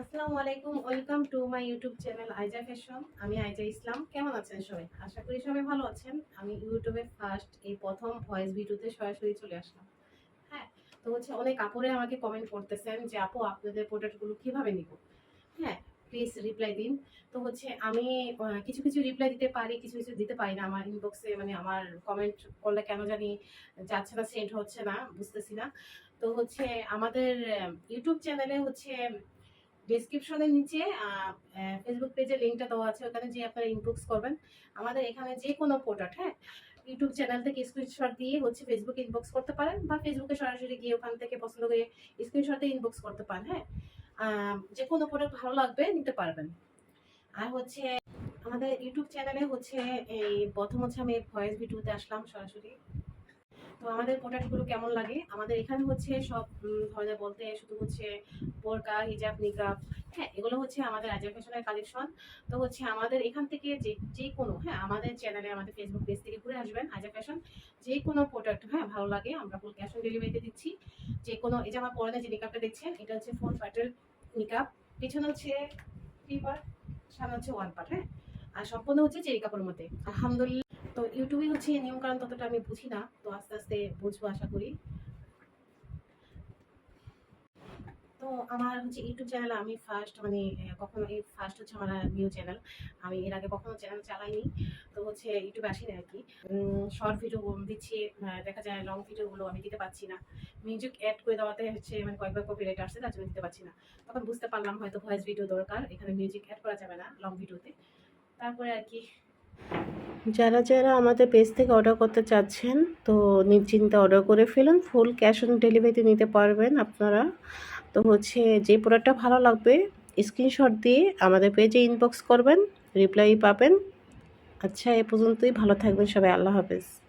আসসালামু আলাইকুম, welcome to my YouTube channel Aiza fashion. আমি আইজা ইসলাম। কেমন আছেন সবাই? আশা করি সবাই ভালো আছেন। আমি ইউটিউবে ফার্স্ট এই প্রথম ভয়েস ভিডিওতে সরাসরি চলে আসলাম। হ্যাঁ তো হচ্ছে অনেক কাপড়ে আমাকে কমেন্ট করতেছেন যে, আপু, আপনাদের প্রোডাক্টগুলো কীভাবে নিব? হ্যাঁ প্লিজ রিপ্লাই দিন। তো হচ্ছে আমি কিছু কিছু রিপ্লাই দিতে পারি, কিছু কিছু দিতে পারি না আমার ইনবক্সে মানে আমার কমেন্ট করলে কেন জানি যাচ্ছে না সেন্ড হচ্ছে না, বুঝতেছি না। তো হচ্ছে আমাদের ইউটিউব চ্যানেলে হচ্ছে ডিসক্রিপশনের নিচে ফেসবুক পেজে লিঙ্কটা দেওয়া আছে, ওখানে যে আপনারা ইনবক্স করবেন। আমাদের এখানে যে কোনো প্রোডাক্ট হ্যাঁ? ইউটিউব চ্যানেল থেকে স্ক্রিনশট দিয়ে হচ্ছে ফেসবুকে ইনবক্স করতে পারেন বা ফেসবুকে সরাসরি গিয়ে ওখান থেকে পছন্দ করে স্ক্রিনশট দিয়ে ইনবক্স করতে পারেন হ্যাঁ? যে কোনো প্রোডাক্ট ভালো লাগবে, নিতে পারবেন। আর হচ্ছে আমাদের ইউটিউব চ্যানেলে হচ্ছে এই প্রথম হচ্ছে আমি ভয়েস ভিডিওতে আসলাম সরাসরি। তো আমাদের প্রোডাক্টগুলো কেমন লাগে? আমাদের এখানে হচ্ছে সব ধরনের বলতে শুধু হচ্ছে বোরকা, হিজাব, নিকাব হ্যাঁ এগুলো হচ্ছে আমাদের আজার ফ্যাশনের কালেকশন তো হচ্ছে আমাদের এখান থেকে যে যে কোনো হ্যাঁ আমাদের চ্যানেলে আমাদের ফেসবুক পেজ থেকে ঘুরে আসবেন আজার ফ্যাশন যে কোনো প্রোডাক্ট হ্যাঁ ভালো লাগে, আমরা ফুল ক্যাশ অন ডেলিভারিতে দিচ্ছি। যে কোনো, এই যে আমার পরনে যে নিকাবটা দেখছেন, এটা হচ্ছে ফোর পার্টের নিকাব। পিছনে হচ্ছে থ্রি পার্ট সামনে হচ্ছে ওয়ান পার্ট হ্যাঁ আর সম্পূর্ণ হচ্ছে চেরি কাপড়ের মধ্যে। আলহামদুলিল্লাহ। তো ইউটিউবে হচ্ছে নিয়ম কারণ ততটা আমি বুঝি না, তো আস্তে আস্তে বুঝব আশা করি। তো আমার হচ্ছে ইউটিউব চ্যানেল আমি ফার্স্ট মানে কখনো এই ফার্স্ট হচ্ছে আমার নিউ চ্যানেল আমি এর আগে কখনো চ্যানেল চালাইনি, তো হচ্ছে ইউটিউবে আসিনি আর কি। শর্ট ভিডিও দিচ্ছি দেখা যায় লং ভিডিওগুলো আমি দিতে পারছি না। মিউজিক অ্যাড করে দেওয়াতে হচ্ছে মানে কয়েকবার কপি কপিরাইট আসছে, তার জন্য দিতে পারছি না। তখন বুঝতে পারলাম হয়তো ভয়েস ভিডিও দরকার, এখানে মিউজিক অ্যাড করা যাবে না লং ভিডিওতে তারপরে আর কি যারা যারা আমাদের পেজ থেকে অর্ডার করতে চাচ্ছেন, তো নিশ্চিন্তে অর্ডার করে ফেলুন। ফুল ক্যাশ অন ডেলিভারিতে নিতে পারবেন আপনারা। তো হচ্ছে যে প্রোডাক্টটা ভালো লাগবে স্ক্রিনশট দিয়ে আমাদের পেজে ইনবক্স করবেন রিপ্লাই পাবেন। আচ্ছা এ পর্যন্তই। ভালো থাকবেন সবাই। আল্লাহ হাফেজ।